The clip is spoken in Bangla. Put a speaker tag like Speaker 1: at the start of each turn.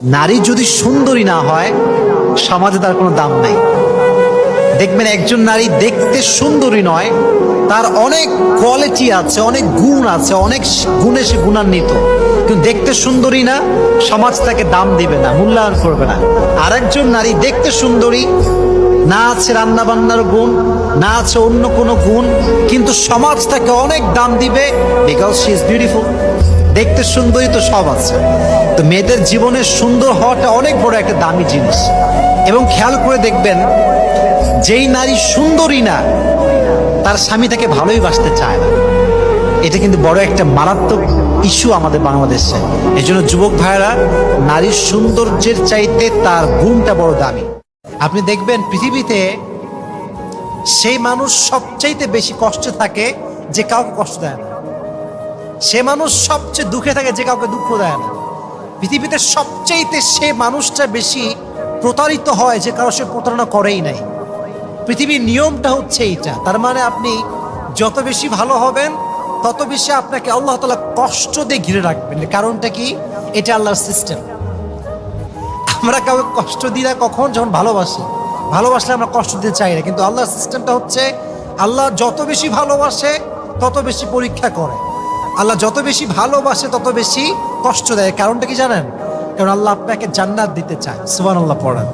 Speaker 1: নারী যদি সুন্দরী না হয়, সমাজে তার কোনো দাম নাই। দেখবেন একজন নারী দেখতে সুন্দরী নয়, তার অনেক কোয়ালিটি আছে, অনেক গুণ আছে, অনেক গুণে সে গুণান্বিত। কিন্তু দেখতে সুন্দরী না, সমাজ তাকে দাম দিবে না, মূল্যায়ন করবে না। আরেকজন নারী দেখতে সুন্দরী, না আছে রান্না বান্নার গুণ, না আছে অন্য কোনো গুণ, কিন্তু সমাজ তাকে অনেক দাম দিবে বিকজ শি ইজ বিউটিফুল দেখতে সুন্দরী তো সব আছে। তো মেয়েদের জীবনে সুন্দর হওয়াটা অনেক বড় একটা দামি জিনিস। এবং খেয়াল করে দেখবেন, যেই নারী সুন্দরী না, তার স্বামী তাকে ভালোই বাসতে চায় না। এটা কিন্তু বড় একটা মারাত্মক ইস্যু আমাদের বাংলাদেশে। এই জন্য যুবক ভাইয়েরা, নারীর সৌন্দর্যের চাইতে তার গুণটা বড় দামি। আপনি দেখবেন, পৃথিবীতে সেই মানুষ সবচাইতে বেশি কষ্টে থাকে যে কাউকে কষ্ট দেয় না। সে মানুষ সবচেয়ে দুঃখে থাকে, যে কাউকে দুঃখ দেয় না। পৃথিবীতে সবচেয়েতে সে মানুষটা বেশি প্রতারিত হয়, যে কারও সে প্রতারণা করেই নাই। পৃথিবীর নিয়মটা হচ্ছে এইটা। তার মানে আপনি যত বেশি ভালো হবেন, তত বেশি আপনাকে আল্লাহ তালা কষ্ট দিয়ে ঘিরে রাখবেন। কারণটা কি? এটা আল্লাহর সিস্টেম। আমরা কাউকে কষ্ট দিই না কখন? যখন ভালোবাসি। ভালোবাসলে আমরা কষ্ট দিতে চাই না। কিন্তু আল্লাহর সিস্টেমটা হচ্ছে, আল্লাহ যত বেশি ভালোবাসে, তত বেশি পরীক্ষা করে। আল্লাহ যত বেশি ভালোবাসে, তত বেশি কষ্ট দেয়। কারণটা কি জানেন? কারণ আল্লাহ আপনাকে জান্নাত দিতে চায়। সুবান আল্লাহ পড়েন।